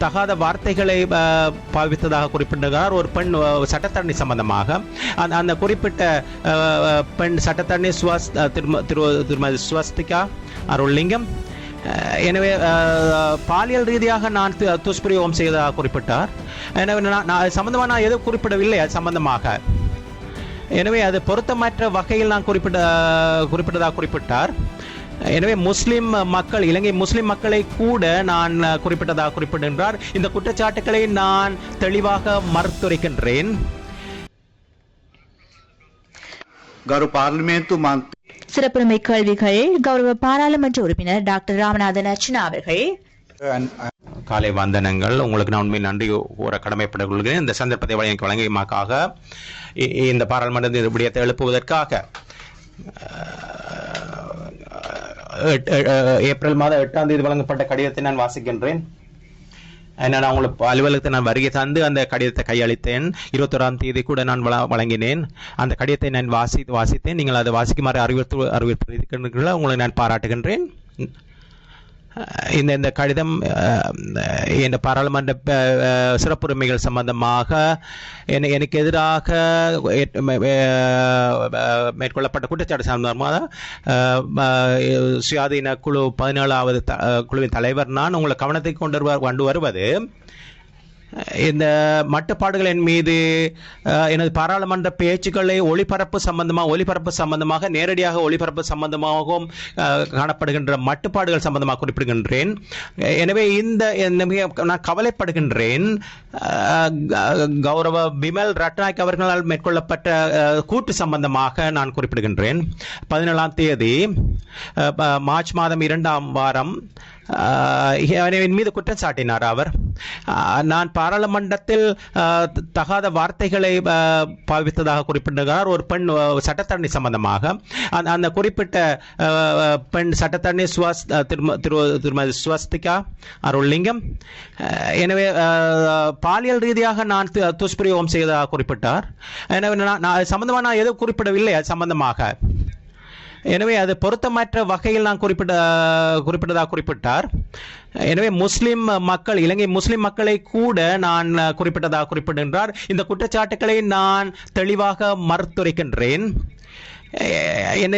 தகாத வார்த்தைகளை பாவித்ததாக குறிப்பிட்டிருக்கிறார் ஒரு பெண் சட்டத்தரணி சம்பந்தமாக. அந்த அந்த குறிப்பிட்ட பெண் சட்டத்தரணி சுவாஸ் திரும திரு திருமதி சுவஸ்திகா அருள்லிங்கம். எனவே பாலியல் ரீதியாக நான் து- துஷ்பிரயோகம் செய்ததாக குறிப்பிட்டார். எனவே நான் சம்பந்தமாக நான் எதுவும் குறிப்பிடவில்லை அது சம்பந்தமாக. எனவே அது பொருத்தமற்ற வகையில் நான் குறிப்பிட்ட குறிப்பிட்டதாக குறிப்பிட்டார். எனவே முஸ்லிம் மக்கள் இலங்கை முஸ்லிம் மக்களை கூட நான் குறிப்பிட்டதாக குறிப்பிடுகின்றார். இந்த குற்றச்சாட்டுக்களை நான் தெளிவாக மறுத்துரைக்கின்றேன். சிறப்புரிமை கேள்விகள் கௌரவ பாராளுமன்ற உறுப்பினர் டாக்டர் ராமநாதன் அர்ச்சனா அவர்கள். காலை வந்தனங்கள். உங்களுக்கு நான் உண்மை நன்றி கூற கடமைப்பட கொள்கிறேன். இந்த சந்தர்ப்பத்தை வழங்கி வழங்கியமாக்காக இந்த பாராளுமன்ற விடயத்தை எழுப்புவதற்காக ஏப்ரல் மாதம் எட்டாம் தேதி வழங்கப்பட்ட கடிதத்தை நான் வாசிக்கின்றேன். நான் உங்களுக்கு அலுவலகத்தை நான் வருகை தந்து அந்த கடிதத்தை கையளித்தேன். இருபத்தொராம் தேதி கூட நான் வழங்கினேன். அந்த கடிதத்தை நான் வாசி வாசித்தேன். நீங்கள் அதை வாசிக்குமாறு அறிவித்து அறிவித்திருக்கிறீர்கள் உங்களை நான் பாராட்டுகின்றேன். இந்த இந்த கடிதம் இந்த பாராளுமன்ற சிறப்புரிமைகள் சம்பந்தமாக என்னை எனக்கு எதிராக மேற்கொள்ளப்பட்ட குற்றச்சாட்டு சம்பந்தமாக சுயாதீன குழு பதினேழாவது த- குழுவின் தலைவர். நான் உங்களை கவனத்தை கொண்டு வருவ- கொண்டு வருவது இந்த மட்டுப்பாடுகளின் மீது எனது பாராளுமன்ற பேச்சுக்களை ஒளிபரப்பு சம்பந்தமாக ஒளிபரப்பு சம்பந்தமாக நேரடியாக ஒளிபரப்பு சம்பந்தமாகவும் காணப்படுகின்ற மட்டுப்பாடுகள் சம்பந்தமாக குறிப்பிடுகின்றேன். எனவே இந்த நான் கவலைப்படுகின்றேன். கௌரவ பிமல் ரட்நாயக் அவர்களால் மேற்கொள்ளப்பட்ட கூட்டு சம்பந்தமாக நான் குறிப்பிடுகின்றேன். பதினேழாம் தேதி மார்ச் மாதம் இரண்டாம் வாரம் என் மீது குற்றம் சாட்டினார் அவர். நான் பாராளுமன்றத்தில் தகாத வார்த்தைகளை பாவித்ததாக குறிப்பிட்டிருக்கிறார். ஒரு பெண் சட்டத்தரணி சம்பந்தமாக. அந்த அந்த குறிப்பிட்ட பெண் சட்டத்தரணி சுவாஸ் திரும திரு திருமதி சுவஸ்திகா அருள்லிங்கம். எனவே பாலியல் ரீதியாக நான் து- துஷ்பிரயோகம் செய்ததாக குறிப்பிட்டார். எனவே நான் நான் சம்பந்தமாக நான் எதுவும் குறிப்பிடவில்லை அது சம்பந்தமாக. எனவே அது பொருத்தமற்ற வகையில் நான் குறிப்பிட்ட குறிப்பிட்டதாக குறிப்பிட்டார். எனவே முஸ்லிம் மக்கள் இலங்கை முஸ்லிம் மக்களை கூட நான் குறிப்பிட்டதாக குறிப்பிடுகின்றார். இந்த குற்றச்சாட்டுக்களை நான் தெளிவாக மறுத்துரைக்கின்றேன்.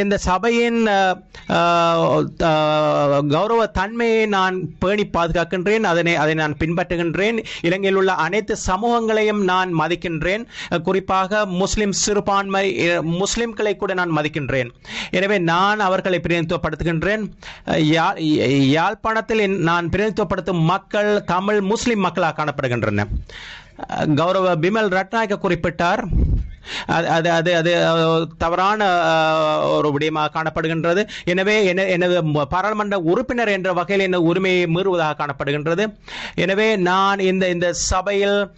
இந்த சபையின் கௌரவ தன்மையை நான் பேணி பாதுகாக்கின்றேன். அதனை அதை நான் பின்பற்றுகின்றேன். இலங்கையில் உள்ள அனைத்து சமூகங்களையும் நான் மதிக்கின்றேன். குறிப்பாக முஸ்லிம் சிறுபான்மை முஸ்லிம்களை கூட நான் மதிக்கின்றேன். எனவே நான் அவர்களை பிரதிநிதித்துவப்படுத்துகின்றேன். யாழ்ப்பாணத்தில் நான் பிரதிநிதித்துவப்படுத்தும் மக்கள் தமிழ் முஸ்லிம் மக்களாக காணப்படுகின்றன. கௌரவ பிமல் ரட்நாயக்க குறிப்பிட்டார். அது அது அது அது தவறான ஒரு விடயமாக காணப்படுகின்றது. எனவே என- எனது பாராளுமன்ற உறுப்பினர் என்ற வகையில் எனது உரிமையை மீறுவதாக காணப்படுகின்றது. எனவே நான் இந்த இந்த சபையில்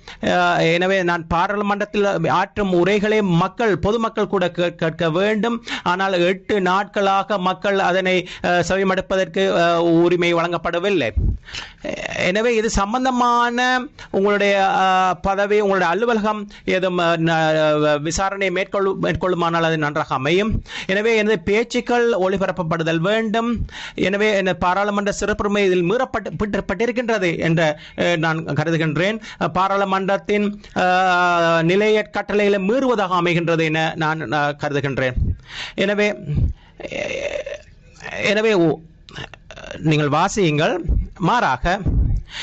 எனவே நான் பாராளுமன்றத்தில் ஆற்றும் உரைகளை மக்கள் பொதுமக்கள் கூட கேட்க வேண்டும். ஆனால் எட்டு நாட்களாக மக்கள் அதனை செவிமடுப்பதற்கு உரிமை வழங்கப்படவில்லை. எனவே இது சம்பந்தமான உங்களுடைய பதவி உங்களுடைய அலுவலகம் ஏதும் விசாரணை மேற்கொள்ளும் மேற்கொள்ளுமானால் அது நன்றாக அமையும். எனவே எனது பேச்சுக்கள் ஒளிபரப்பப்படுதல் வேண்டும். எனவே எனது பாராளுமன்ற சிறப்புரிமை இதில் மீறப்பட்டு பட்டு- என்ற நான் கருதுகின்றேன். பாராளுமன்றத்தின் நிலைய கட்டளைகளை மீறுவதாக அமைகின்றது என நான் கருதுகின்றேன். எனவே எனவே நீங்கள் வாசியுங்கள். மாறாக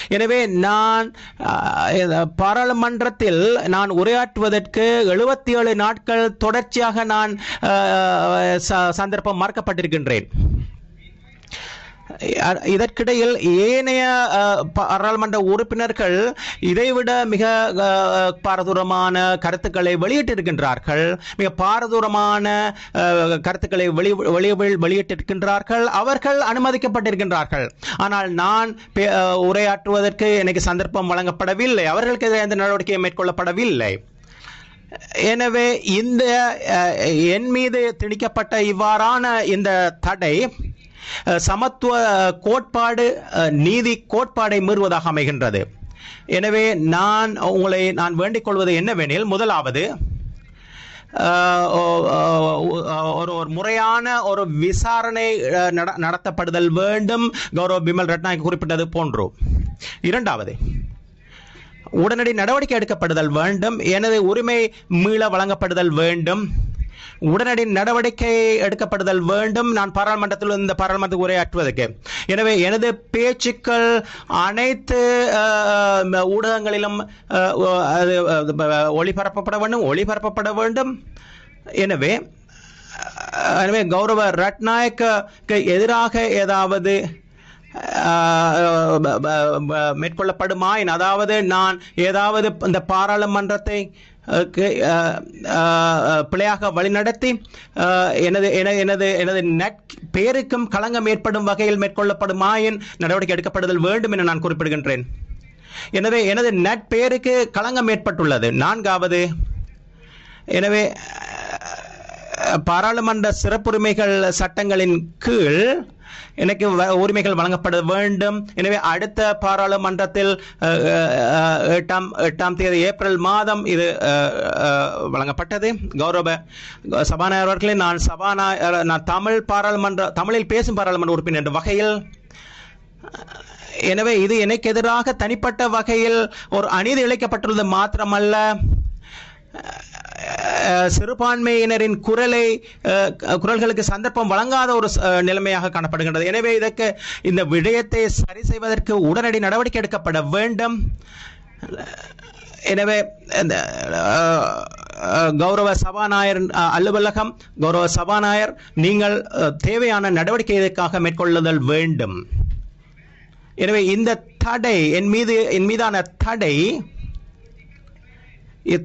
எனவே நான் அஹ், பாராளுமன்றத்தில் நான் உரையாற்றுவதற்கு எழுபத்தி ஏழு நாட்கள் தொடர்ச்சியாக நான் அஹ், ச- சந்தர்ப்பம் மறுக்கப்பட்டிருக்கின்றேன் இதற்கிடையில் ஏனைய பாராளுமன்ற உறுப்பினர்கள் இதைவிட மிக பாரதூரமான கருத்துக்களை வெளியிட்டிருக்கின்றார்கள். மிக பாரதூரமான கருத்துக்களை வெளி வெளி வெளியிட்டிருக்கின்றார்கள். அவர்கள் அனுமதிக்கப்பட்டிருக்கின்றார்கள். ஆனால் நான் பே- உரையாற்றுவதற்கு எனக்கு சந்தர்ப்பம் வழங்கப்படவில்லை. அவர்களுக்கு எந்த நடவடிக்கையும் மேற்கொள்ளப்படவில்லை. எனவே இந்த என் மீது திணிக்கப்பட்ட இவ்வாறான இந்த தடை சமத்துவ கோட்பாடு நீதி கோட்பாடை மீறுவதாக அமைகின்றது. எனவே நான் உங்களை நான் வேண்டிக் கொள்வது என்னவெனில் முதலாவது ஒரு ஒரு முறையான ஒரு விசாரணை நட- நடத்தப்படுதல் வேண்டும் கௌரவ பிமல் ரட்நாயக் குறிப்பிட்டது போன்று. இரண்டாவது உடனடி நடவடிக்கை எடுக்கப்படுதல் வேண்டும் எனது உரிமை மீள வழங்கப்படுதல் வேண்டும் உடனடி நடவடிக்கை எடுக்கப்படுதல் வேண்டும். நான் பாராளுமன்றத்தில் இந்த பாராளுமன்றத்துக்கு உரையாற்றுவதற்கு. எனவே எனது பேச்சுக்கள் அனைத்து ஊடகங்களிலும் ஒளிபரப்பப்பட வேண்டும் ஒளிபரப்பப்பட வேண்டும். எனவே எனவே கௌரவ ரட்நாயக்கு எதிராக ஏதாவது மேற்கொள்ளப்படுமாயின் அதாவது நான் ஏதாவது இந்த பாராளுமன்றத்தை பிழையாக வழிநடத்தி எனது என- எனது எனது பெயருக்கும் களங்கம் ஏற்படும் வகையில் மேற்கொள்ளப்படுமாயின் நடவடிக்கை எடுக்கப்படுதல் வேண்டும் என நான் குறிப்பிடுகின்றேன். எனவே எனது நட்பெயருக்கு களங்கம் ஏற்பட்டுள்ளது. நான்காவது எனவே பாராளுமன்ற சிறப்புரிமைகள் சட்டங்களின் கீழ் எனக்கு வ- உரிமைகள் வழங்கப்பட வேண்டும். எனவே அடுத்த பாராளுமன்றத்தில் எட்டாம் எட்டாம் தேதி ஏப்ரல் மாதம் இது வழங்கப்பட்டது. கௌரவ சபாநாயகர் அவர்களே நான் சபாநாயகர் நான் தமிழ் பாராளுமன்ற தமிழில் பேசும் பாராளுமன்ற உறுப்பினர் என்ற வகையில் எனவே இது எனக்கு எதிராக தனிப்பட்ட வகையில் ஒரு அநீதி இழைக்கப்பட்டுள்ளது மாத்திரமல்ல. சிறுபான்மையினரின் குரலை குரல்களுக்கு சந்தர்ப்பம் வழங்காத ஒரு நிலைமையாக காணப்படுகின்றது. எனவே இதற்கு இந்த விடயத்தை சரி செய்வதற்கு உடனடி நடவடிக்கை எடுக்கப்பட வேண்டும். எனவே இந்த கௌரவ சபாநாயகர் அலுவலகம் கௌரவ சபாநாயகர் நீங்கள் தேவையான நடவடிக்கை இதற்காக மேற்கொள்ளுதல் வேண்டும்? எனவே இந்த தடை என் மீது என் மீதான தடை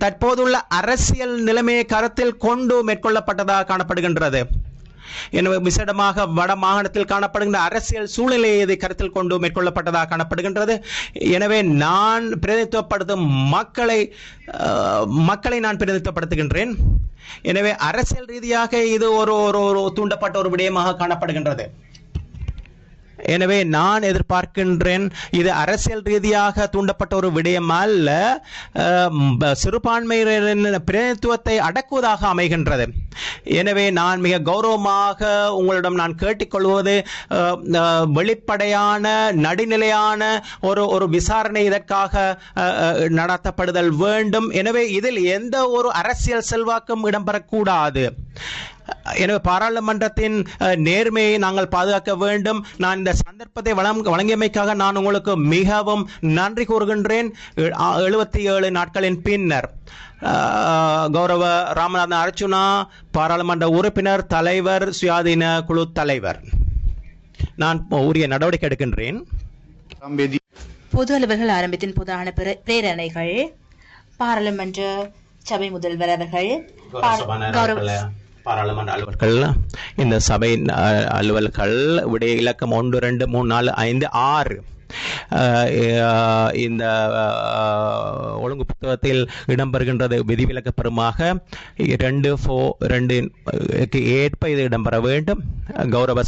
தற்போதுள்ள அரசியல் நிலைமையை கருத்தில் கொண்டு மேற்கொள்ளப்பட்டதாக காணப்படுகின்றது. எனவே விசேடமாக வட மாகாணத்தில் காணப்படுகின்ற அரசியல் சூழ்நிலையை இதை கருத்தில் கொண்டு மேற்கொள்ளப்பட்டதாக காணப்படுகின்றது. எனவே நான் பிரதிநிதித்துவப்படுத்தும் மக்களை மக்களை நான் பிரதிநிதித்துவப்படுத்துகின்றேன். எனவே அரசியல் ரீதியாக இது ஒரு ஒரு ஒரு தூண்டப்பட்ட ஒரு விடயமாக காணப்படுகின்றது. எனவே நான் எதிர்பார்க்கின்றேன் இது அரசியல் ரீதியாக தூண்டப்பட்ட ஒரு விடயம் அல்ல சிறுபான்மையினரின் பிரதிநிதித்துவத்தை அடக்குவதாக அமைகின்றது. எனவே நான் மிக கௌரவமாக உங்களிடம் நான் கேட்டுக்கொள்வது வெளிப்படையான நடுநிலையான ஒரு ஒரு விசாரணை இதற்காக நடத்தப்படுதல் வேண்டும். எனவே இதில் எந்த ஒரு அரசியல் செல்வாக்கும் இடம்பெறக்கூடாது. எனவே பாராளுமன்றத்தின் நேர்மையை நாங்கள் பாதுகாக்க வேண்டும். நான் இந்த சந்தர்ப்பத்தை வழங்கியமைக்காக நான் உங்களுக்கு மிகவும் நன்றி கூறுகின்றேன். எழுபத்தி ஏழு நாட்களின் பின்னர் கௌரவ ராமநாதன் அர்ச்சுனா பாராளுமன்ற உறுப்பினர் தலைவர் சுயாதீன குழு தலைவர். நான் உரிய நடவடிக்கை எடுக்கின்றேன். பொது அலுவல்கள் ஆரம்பத்தின் பொதான பிரேரணைகள். பாராளுமன்ற சபை முதல்வர் அவர்கள். பாராளுமன்ற அலுவல்கள் இந்த சபை அலுவல்கள் உடைய இலக்கம் ஒன்று ரெண்டு மூணு நாலு ஐந்து ஆறு இந்த ஒழுங்கு புத்தகத்தில் இடம்பெறுகின்றது விதிவிலக்கப்பெறுமாக ரெண்டு ஃபோ ரெண்டு ஏற்ப இது இடம்பெற வேண்டும். கௌரவ